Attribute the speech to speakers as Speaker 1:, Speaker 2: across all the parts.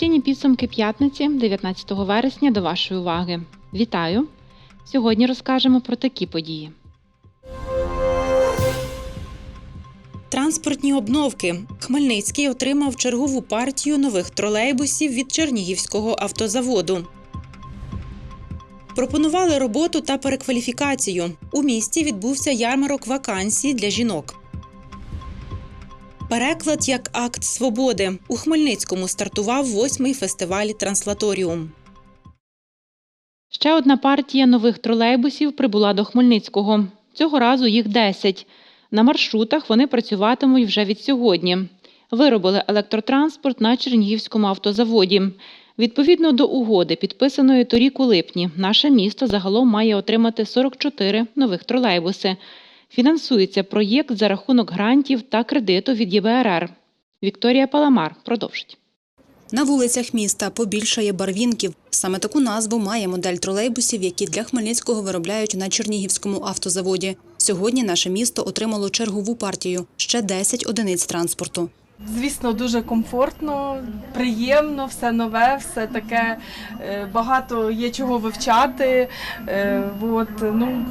Speaker 1: Інформаційні підсумки п'ятниці, 19 вересня, до вашої уваги. Вітаю! Сьогодні розкажемо про такі події.
Speaker 2: Транспортні обновки. Хмельницький отримав чергову партію нових тролейбусів від Чернігівського автозаводу. Пропонували роботу та перекваліфікацію. У місті відбувся ярмарок вакансій для жінок. Переклад як акт свободи. У Хмельницькому стартував восьмий фестиваль Транслаторіум.
Speaker 1: Ще одна партія нових тролейбусів прибула до Хмельницького. Цього разу їх 10. На маршрутах вони працюватимуть вже від сьогодні. Виробили електротранспорт на Чернігівському автозаводі. Відповідно до угоди, підписаної торік у липні, наше місто загалом має отримати 44 нових тролейбуси. Фінансується проєкт за рахунок грантів та кредиту від ЄБРР. Вікторія Паламар продовжить.
Speaker 2: На вулицях міста побільшає барвінків. Саме таку назву має модель тролейбусів, які для Хмельницького виробляють на Чернігівському автозаводі. Сьогодні наше місто отримало чергову партію ще 10 одиниць транспорту.
Speaker 3: Звісно, дуже комфортно, приємно, все нове, все таке. е, Багато є чого вивчати. е, От, ну,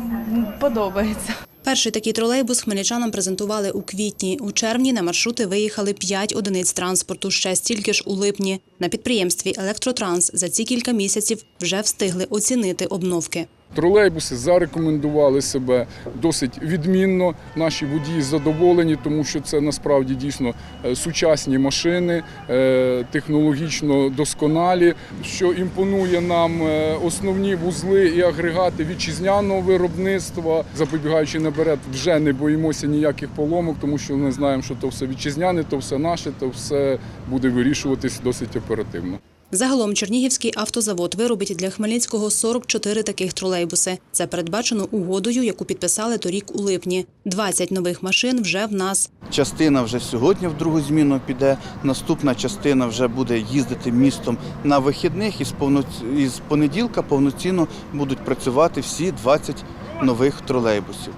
Speaker 3: подобається.
Speaker 2: Перший такий тролейбус хмельничанам презентували у квітні. У червні на маршрути виїхали 5 одиниць транспорту, ще стільки ж у липні. На підприємстві Електротранс за ці кілька місяців вже встигли оцінити обновки.
Speaker 4: Тролейбуси зарекомендували себе досить відмінно. Наші водії задоволені, тому що це насправді дійсно е, сучасні машини, е, технологічно досконалі. Що імпонує нам е, основні вузли і агрегати вітчизняного виробництва, запобігаючи наперед, вже не боїмося ніяких поломок, тому що ми знаємо, що то все вітчизняне, то все наше, то все буде вирішуватись досить оперативно.
Speaker 2: Загалом Чернігівський автозавод виробить для Хмельницького 44 таких тролейбуси. Це передбачено угодою, яку підписали торік у липні. 20 нових машин вже в нас.
Speaker 5: Частина вже сьогодні в другу зміну піде. Наступна частина вже буде їздити містом на вихідних і з понеділка повноцінно будуть працювати всі 20 нових тролейбусів.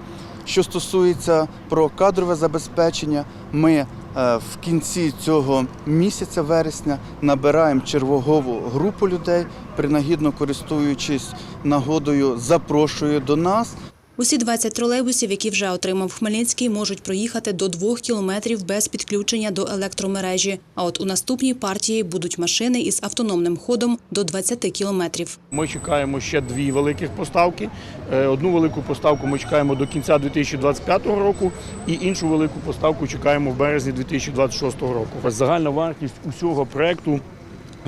Speaker 5: Що стосується про кадрове забезпечення, ми в кінці цього місяця вересня набираємо чергову групу людей, принагідно користуючись нагодою, запрошую до нас.
Speaker 2: Усі 20 тролейбусів, які вже отримав Хмельницький, можуть проїхати до 2 кілометрів без підключення до електромережі. А от у наступній партії будуть машини із автономним ходом до 20 кілометрів.
Speaker 6: Ми чекаємо ще дві великих поставки. Е, Одну велику поставку ми чекаємо до кінця 2025 року, і іншу велику поставку чекаємо в березні 2026 року. Загальна вартість усього проекту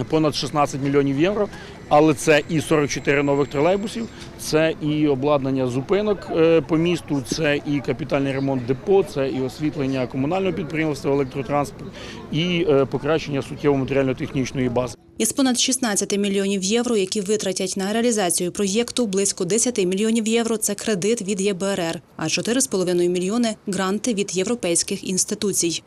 Speaker 6: понад 16 мільйонів євро. Але це і 44 нових тролейбусів, це і обладнання зупинок е, по місту, це і капітальний ремонт депо, це і освітлення комунального підприємства електротранспорт, і е, покращення суттєво матеріально-технічної бази.
Speaker 2: Із понад 16 мільйонів євро, які витратять на реалізацію проєкту, близько 10 мільйонів євро – це кредит від ЄБРР, а 4,5 мільйони – гранти від європейських інституцій.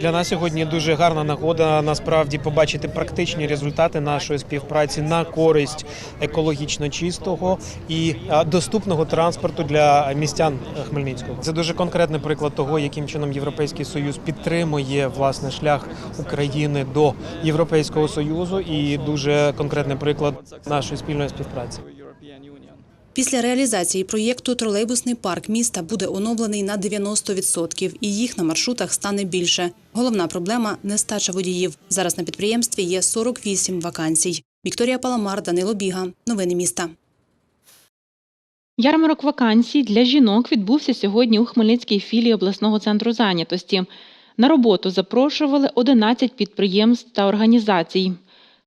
Speaker 7: Для нас сьогодні дуже гарна нагода насправді побачити практичні результати нашої співпраці на користь екологічно чистого і доступного транспорту для містян Хмельницького. Це дуже конкретний приклад того, яким чином Європейський союз підтримує власне шлях України до Європейського союзу, і дуже конкретний приклад нашої спільної співпраці.
Speaker 2: Після реалізації проєкту тролейбусний парк міста буде оновлений на 90%, і їх на маршрутах стане більше. Головна проблема – нестача водіїв. Зараз на підприємстві є 48 вакансій. Вікторія Паламар, Данило Біга. Новини міста.
Speaker 1: Ярмарок вакансій для жінок відбувся сьогодні у Хмельницькій філії обласного центру зайнятості. На роботу запрошували 11 підприємств та організацій.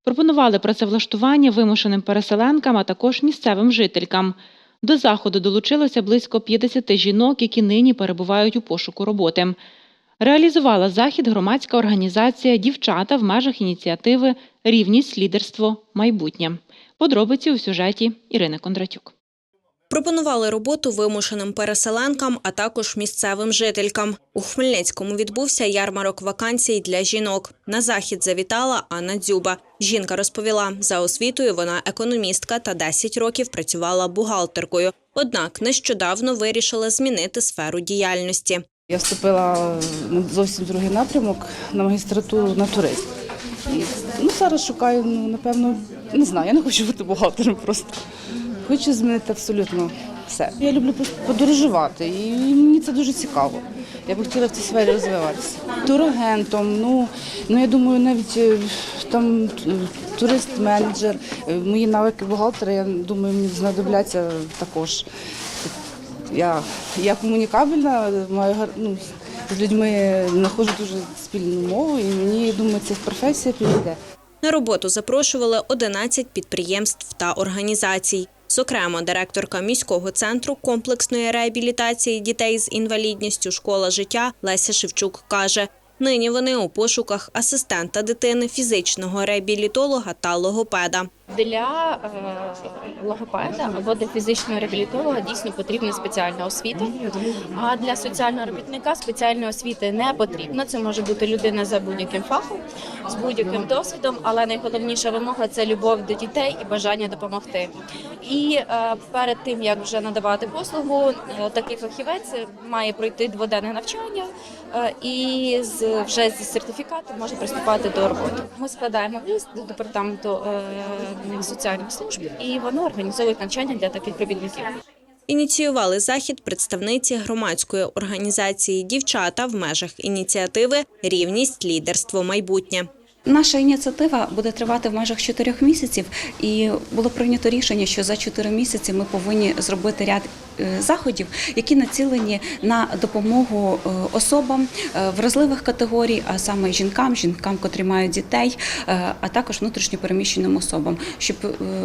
Speaker 1: Пропонували працевлаштування вимушеним переселенкам, а також місцевим жителькам. До заходу долучилося близько 50 жінок, які нині перебувають у пошуку роботи. Реалізувала захід громадська організація Дівчата в межах ініціативи Рівність, лідерство, майбутнє. Подробиці у сюжеті Ірини Кондратюк.
Speaker 8: Пропонували роботу вимушеним переселенкам, а також місцевим жителькам. У Хмельницькому відбувся ярмарок вакансій для жінок. На захід завітала Анна Дзюба. Жінка розповіла, за освітою вона економістка та 10 років працювала бухгалтеркою. Однак нещодавно вирішила змінити сферу діяльності.
Speaker 9: Я вступила на зовсім другий напрямок на магістратуру на туризм. Ну, зараз шукаю, ну, напевно, не знаю, я не хочу бути бухгалтером просто. Хочу змінити абсолютно все. Я люблю подорожувати, і мені це дуже цікаво. Я би хотіла в цій сфері розвиватися. Турагентом, ну, ну я думаю, навіть е, там турист-менеджер, Е, мої навики бухгалтера, я думаю, мені знадобляться також. Я, я комунікабельна, маю ну, з людьми знаходжу дуже спільну мову, і мені думаю, ця професія підійде.
Speaker 8: На роботу запрошували 11 підприємств та організацій. Зокрема, директорка міського центру комплексної реабілітації дітей з інвалідністю школа життя Леся Шевчук каже, нині вони у пошуках асистента дитини, фізичного реабілітолога та логопеда.
Speaker 10: Для е, логопеда або для фізичного реабілітолога дійсно потрібна спеціальна освіта. А для соціального робітника спеціальної освіти не потрібно. Це може бути людина за будь-яким фахом, з будь-яким досвідом, але найголовніша вимога це любов до дітей і бажання допомогти. І е, перед тим як вже надавати послугу, е, такий фахівець має пройти дводенне навчання і з вже зі сертифікатом може приступати до роботи. Ми складаємо лист до департаменту соціальних служб, і вони організовують навчання для таких робітників.
Speaker 8: Ініціювали захід представниці громадської організації Дівчата в межах ініціативи Рівність, лідерство, майбутнє.
Speaker 11: Наша ініціатива буде тривати в межах чотирьох місяців, і було прийнято рішення, що за чотири місяці ми повинні зробити ряд е, заходів, які націлені на допомогу е, особам е, вразливих категорій, а саме жінкам, жінкам, котрі мають дітей, а також внутрішньопереміщеним особам, щоб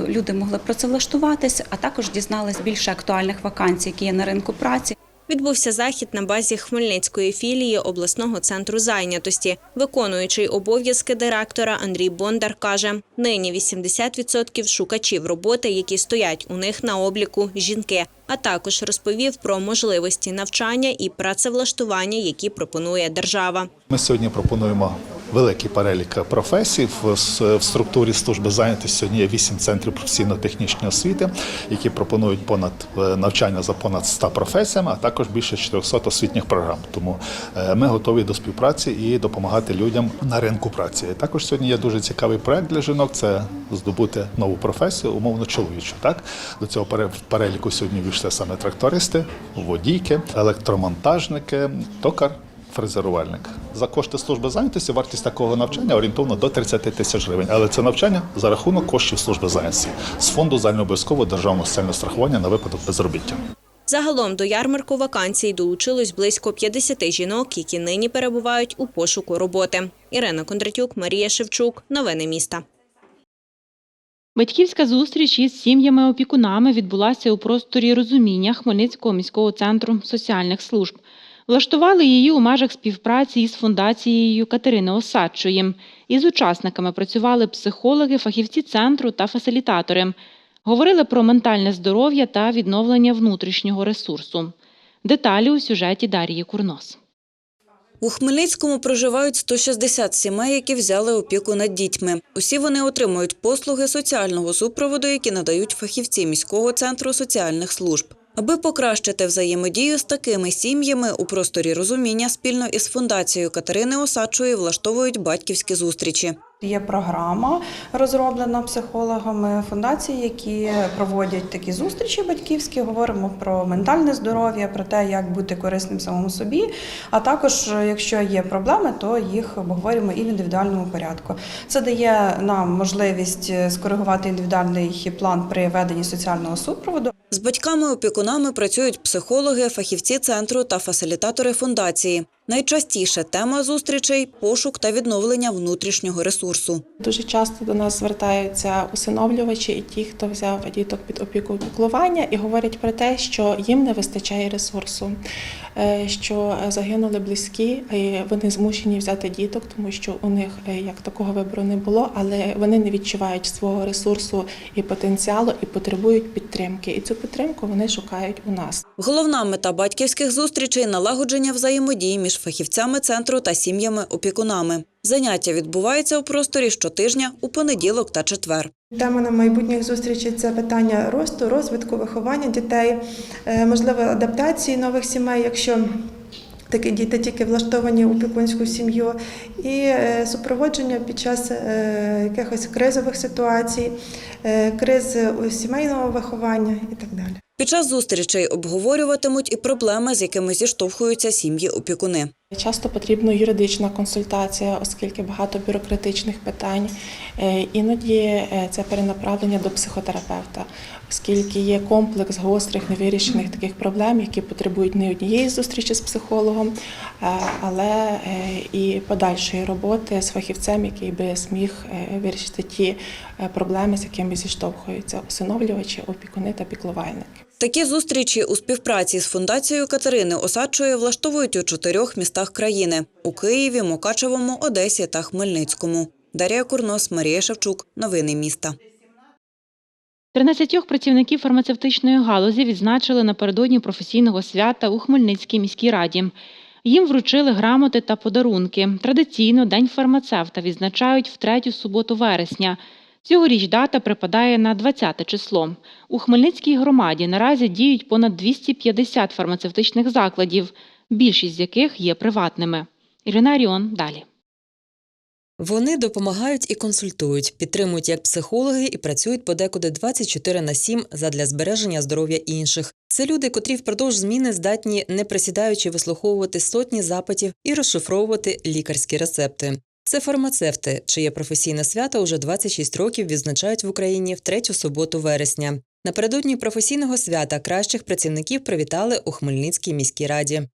Speaker 11: люди могли працевлаштуватись, а також дізнались більше актуальних вакансій, які є на ринку праці.
Speaker 8: Відбувся захід на базі Хмельницької філії обласного центру зайнятості. Виконуючий обов'язки директора Андрій Бондар каже, нині 80% шукачів роботи, які стоять у них на обліку, жінки. А також розповів про можливості навчання і працевлаштування, які пропонує держава.
Speaker 12: Ми сьогодні пропонуємо великий перелік професій. В, структурі служби зайнятості сьогодні є вісім центрів професійно-технічної освіти, які пропонують понад е, навчання за понад 100 професіями, а також більше 400 освітніх програм. Тому е, ми готові до співпраці і допомагати людям на ринку праці. Також сьогодні є дуже цікавий проект для жінок. Це здобути нову професію, умовно чоловічу. Так до цього переліку сьогодні війшли саме трактористи, водійки, електромонтажники, токар фрезерувальник. За кошти служби зайнятості вартість такого навчання орієнтовно до 30 тисяч гривень. Але це навчання за рахунок коштів служби зайнятості з фонду загальнообов'язкового державного соціального страхування на випадок безробіття.
Speaker 8: Загалом до ярмарку вакансій долучилось близько 50 жінок, які нині перебувають у пошуку роботи. Ірина Кондратюк, Марія Шевчук. Новини міста.
Speaker 1: Батьківська зустріч із сім'ями-опікунами відбулася у просторі розуміння Хмельницького міського центру соціальних служб. Влаштували її у межах співпраці із фундацією Катерини Осадчої. Із учасниками працювали психологи, фахівці центру та фасилітатори. Говорили про ментальне здоров'я та відновлення внутрішнього ресурсу. Деталі у сюжеті Дар'ї Курнос.
Speaker 13: У Хмельницькому проживають 160 сімей, які взяли опіку над дітьми. Усі вони отримують послуги соціального супроводу, які надають фахівці міського центру соціальних служб. Аби покращити взаємодію з такими сім'ями у просторі розуміння спільно із фундацією Катерини Осадчої влаштовують батьківські зустрічі.
Speaker 14: Є програма, розроблена психологами фундації, які проводять такі зустрічі батьківські. Говоримо про ментальне здоров'я, про те, як бути корисним самому собі. А також, якщо є проблеми, то їх обговорюємо і в індивідуальному порядку. Це дає нам можливість скоригувати індивідуальний план при веденні соціального супроводу.
Speaker 13: З батьками-опікунами працюють психологи, фахівці центру та фасилітатори фундації. Найчастіше тема зустрічей пошук та відновлення внутрішнього ресурсу.
Speaker 15: Дуже часто до нас звертаються усиновлювачі і ті, хто взяв діток під опіку піклування, і говорять про те, що їм не вистачає ресурсу, е, що загинули близькі, і вони змушені взяти діток, тому що у них е, як такого вибору не було, але вони не відчувають свого ресурсу і потенціалу, і потребують підтримки. І цю підтримку вони шукають у нас.
Speaker 13: Головна мета батьківських зустрічей налагодження взаємодії між фахівцями центру та сім'ями-опікунами. Заняття відбуваються у просторі щотижня у понеділок та четвер.
Speaker 16: Тема на майбутніх зустрічей це питання росту, розвитку, виховання дітей, е, можливо, адаптації нових сімей, якщо
Speaker 17: такі діти тільки влаштовані у опікунську сім'ю, і е, супроводження під час е, якихось кризових ситуацій, криз сімейного виховання і так далі.
Speaker 13: Під час зустрічей обговорюватимуть і проблеми, з якими зіштовхуються сім'ї-опікуни.
Speaker 15: Часто потрібна юридична консультація, оскільки багато бюрократичних питань. Е, Іноді е, це перенаправлення до психотерапевта, оскільки є комплекс гострих невирішених таких проблем, які потребують не однієї зустрічі з психологом, е, але і подальшої роботи з фахівцем, який би зміг вирішити ті проблеми, з якими зіштовхуються усиновлювачі, опікуни та піклувальники.
Speaker 13: Такі зустрічі у співпраці з фундацією Катерини Осадчої влаштовують у чотирьох містах країни – у Києві, Мукачевому, Одесі та Хмельницькому. Дар'я Курнос, Марія Шевчук. Новини міста.
Speaker 1: 13 працівників фармацевтичної галузі відзначили напередодні професійного свята у Хмельницькій міській раді. Їм вручили грамоти та подарунки. Традиційно День фармацевта відзначають в третю суботу вересня. Цьогоріч дата припадає на 20 число. У Хмельницькій громаді наразі діють понад 250 фармацевтичних закладів, більшість з яких є приватними. Ірина Аріон далі.
Speaker 18: Вони допомагають і консультують, підтримують як психологи і працюють подекуди 24 на 7 задля збереження здоров'я інших. Це люди, котрі впродовж зміни здатні, не присідаючи, вислуховувати сотні запитів і розшифровувати лікарські рецепти. Це фармацевти, чиє професійне свято уже 26 років відзначають в Україні в третю суботу вересня. Напередодні професійного свята кращих працівників привітали у Хмельницькій міській раді.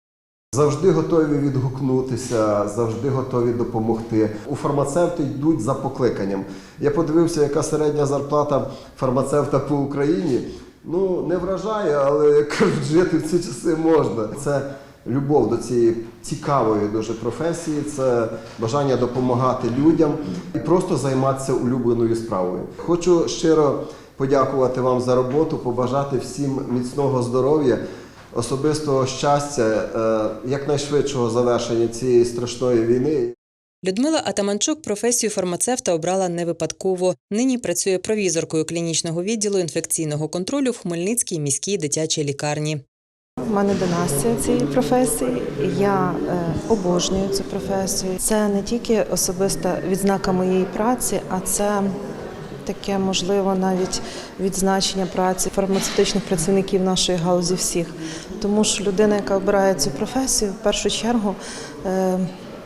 Speaker 2: Завжди готові відгукнутися, завжди готові допомогти. У фармацевти йдуть за покликанням. Я подивився, яка середня зарплата фармацевта по Україні. Ну, не вражає, але кажуть, жити в ці часи можна. Це любов до цієї цікавої дуже професії, це бажання допомагати людям і просто займатися улюбленою справою. Хочу щиро подякувати вам за роботу, побажати всім міцного здоров'я особистого щастя, е, якнайшвидшого завершення цієї страшної війни.
Speaker 18: Людмила Атаманчук професію фармацевта обрала не випадково. Нині працює провізоркою клінічного відділу інфекційного контролю в Хмельницькій міській дитячій лікарні.
Speaker 19: У мене династія цієї професії. Я е, обожнюю цю професію. Це не тільки особиста відзнака моєї праці, а це таке можливо навіть відзначення праці фармацевтичних працівників нашої галузі всіх. Тому що людина, яка обирає цю професію, в першу чергу. е,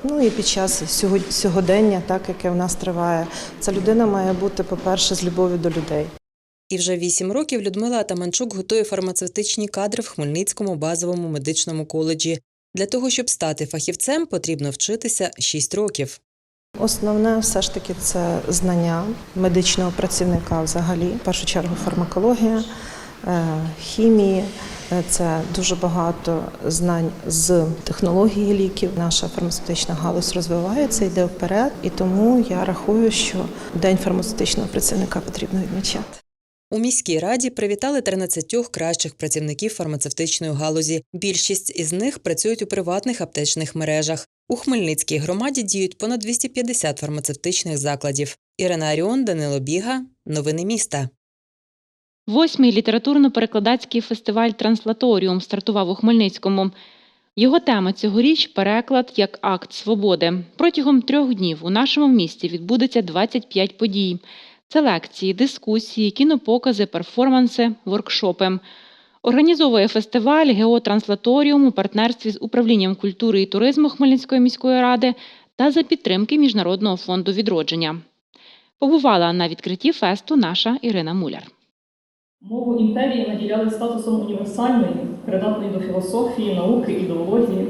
Speaker 19: Ну і під час сього- сьогодення, так яке в нас триває, ця людина має бути, по-перше, з любов'ю до людей.
Speaker 18: І вже вісім років Людмила Атаманчук готує фармацевтичні кадри в Хмельницькому базовому медичному коледжі. Для того, щоб стати фахівцем, потрібно вчитися 6 років.
Speaker 19: Основне все ж таки це знання медичного працівника взагалі. В першу чергу фармакологія, е, хімії. Е, Це дуже багато знань з технології ліків. Наша фармацевтична галузь розвивається, йде вперед, і тому я рахую, що день фармацевтичного працівника потрібно відмічати.
Speaker 18: У міській раді привітали 13 кращих працівників фармацевтичної галузі. Більшість із них працюють у приватних аптечних мережах. У Хмельницькій громаді діють понад 250 фармацевтичних закладів. Ірина Аріон, Данило Біга. Новини міста.
Speaker 1: Восьмий літературно-перекладацький фестиваль Транслаторіум стартував у Хмельницькому. Його тема цьогоріч переклад як акт свободи. Протягом трьох днів у нашому місті відбудеться 25 подій. Це лекції, дискусії, кінопокази, перформанси, воркшопи. Організовує фестиваль Геотранслаторіум у партнерстві з управлінням культури і туризму Хмельницької міської ради та за підтримки Міжнародного фонду відродження. Побувала на відкритті фесту наша Ірина Муляр.
Speaker 20: Мову імперії наділяли статусом універсальної, придатної до філософії, науки, ідеології.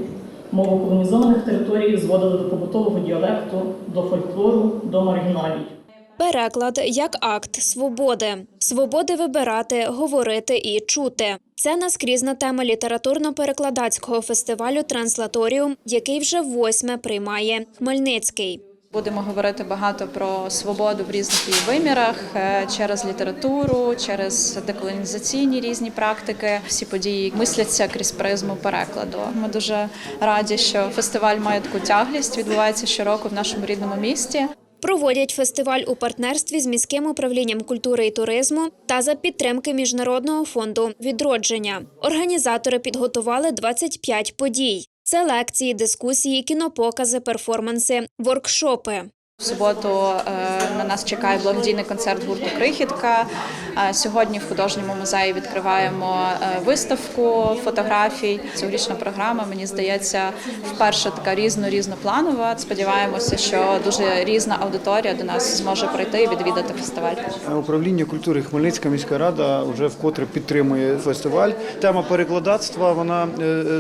Speaker 20: Мову колонізованих територій зводили до побутового діалекту, до фольклору, до маргіналій.
Speaker 21: Переклад як акт свободи, свободи вибирати, говорити і чути. Це наскрізна тема літературно-перекладацького фестивалю Транслаторіум, який вже восьме приймає Хмельницький.
Speaker 22: Будемо говорити багато про свободу в різних її вимірах е, через літературу, через деколонізаційні різні практики. Всі події мисляться крізь призму перекладу. Ми дуже раді, що фестиваль має таку тяглість. Відбувається щороку в нашому рідному місті.
Speaker 21: Проводять фестиваль у партнерстві з міським управлінням культури і туризму та за підтримки Міжнародного фонду відродження. Організатори підготували 25 подій. Це лекції, дискусії, кінопокази, перформанси, воркшопи.
Speaker 22: В суботу е, на нас чекає благодійний концерт гурту Крихітка. Е, Сьогодні в художньому музеї відкриваємо е, виставку фотографій. Цьогорічна програма, мені здається, вперше така різно різнопланова. Сподіваємося, що дуже різна аудиторія до нас зможе прийти і відвідати фестиваль.
Speaker 14: Управління культури Хмельницька міська рада вже вкотре підтримує фестиваль. Тема перекладацтва вона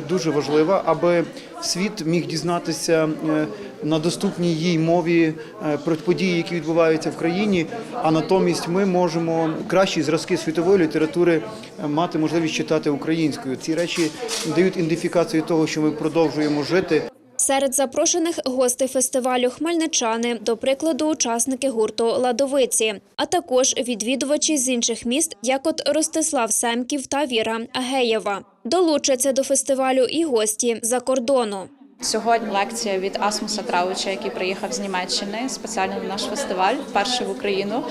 Speaker 14: дуже важлива, аби світ міг дізнатися е, на доступній їй мові е, про події, які відбуваються в країні. А натомість ми можемо кращі зразки світової літератури е, мати можливість читати українською. Ці речі дають ідентифікацію того, що ми продовжуємо жити.
Speaker 21: Серед запрошених гостей фестивалю хмельничани, до прикладу, учасники гурту Ладовиці, а також відвідувачі з інших міст, як от Ростислав Семків та Віра Агеєва. Долучаться до фестивалю і гості за кордону.
Speaker 22: Сьогодні лекція від Асмуса Трауча, який приїхав з Німеччини спеціально на наш фестиваль, вперше в Україну.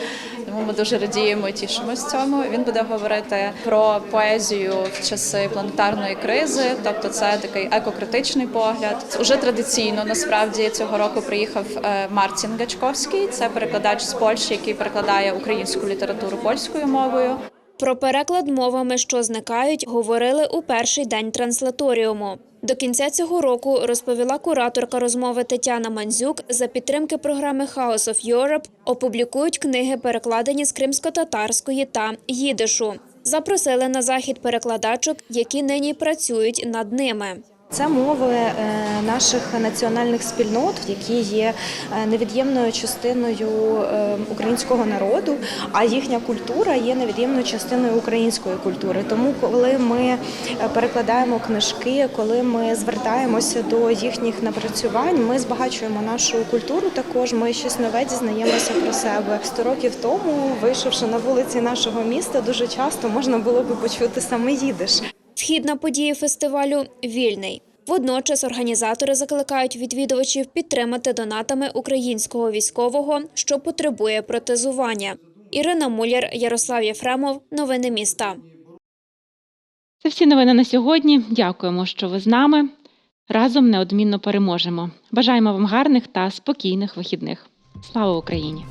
Speaker 22: Тому ми дуже радіємо і тішимося цьому. Він буде говорити про поезію в часи планетарної кризи, тобто це такий екокритичний погляд. Уже традиційно насправді цього року приїхав е, Мартін Гачковський. Це перекладач з Польщі, який перекладає українську літературу польською мовою.
Speaker 21: Про переклад мовами, що зникають, говорили у перший день транслаторіуму. До кінця цього року розповіла кураторка розмови Тетяна Мандзюк за підтримки програми House of Europe опублікують книги, перекладені з кримсько-татарської та їдишу. Запросили на захід перекладачок, які нині працюють над ними.
Speaker 23: Це мови е, наших національних спільнот, які є е, невід'ємною частиною е, українського народу, а їхня культура є невід'ємною частиною української культури. Тому, коли ми перекладаємо книжки, коли ми звертаємося до їхніх напрацювань, ми збагачуємо нашу культуру. Також ми щось нове дізнаємося про себе. Сто років тому, вийшовши на вулиці нашого міста, дуже часто можна було би почути саме їдиш.
Speaker 21: Вхід на події фестивалю вільний. Водночас організатори закликають відвідувачів підтримати донатами українського військового, що потребує протезування. Ірина Муляр, Ярослав Єфремов. Новини міста.
Speaker 1: Це всі новини на сьогодні. Дякуємо, що ви з нами. Разом неодмінно переможемо. Бажаємо вам гарних та спокійних вихідних. Слава Україні!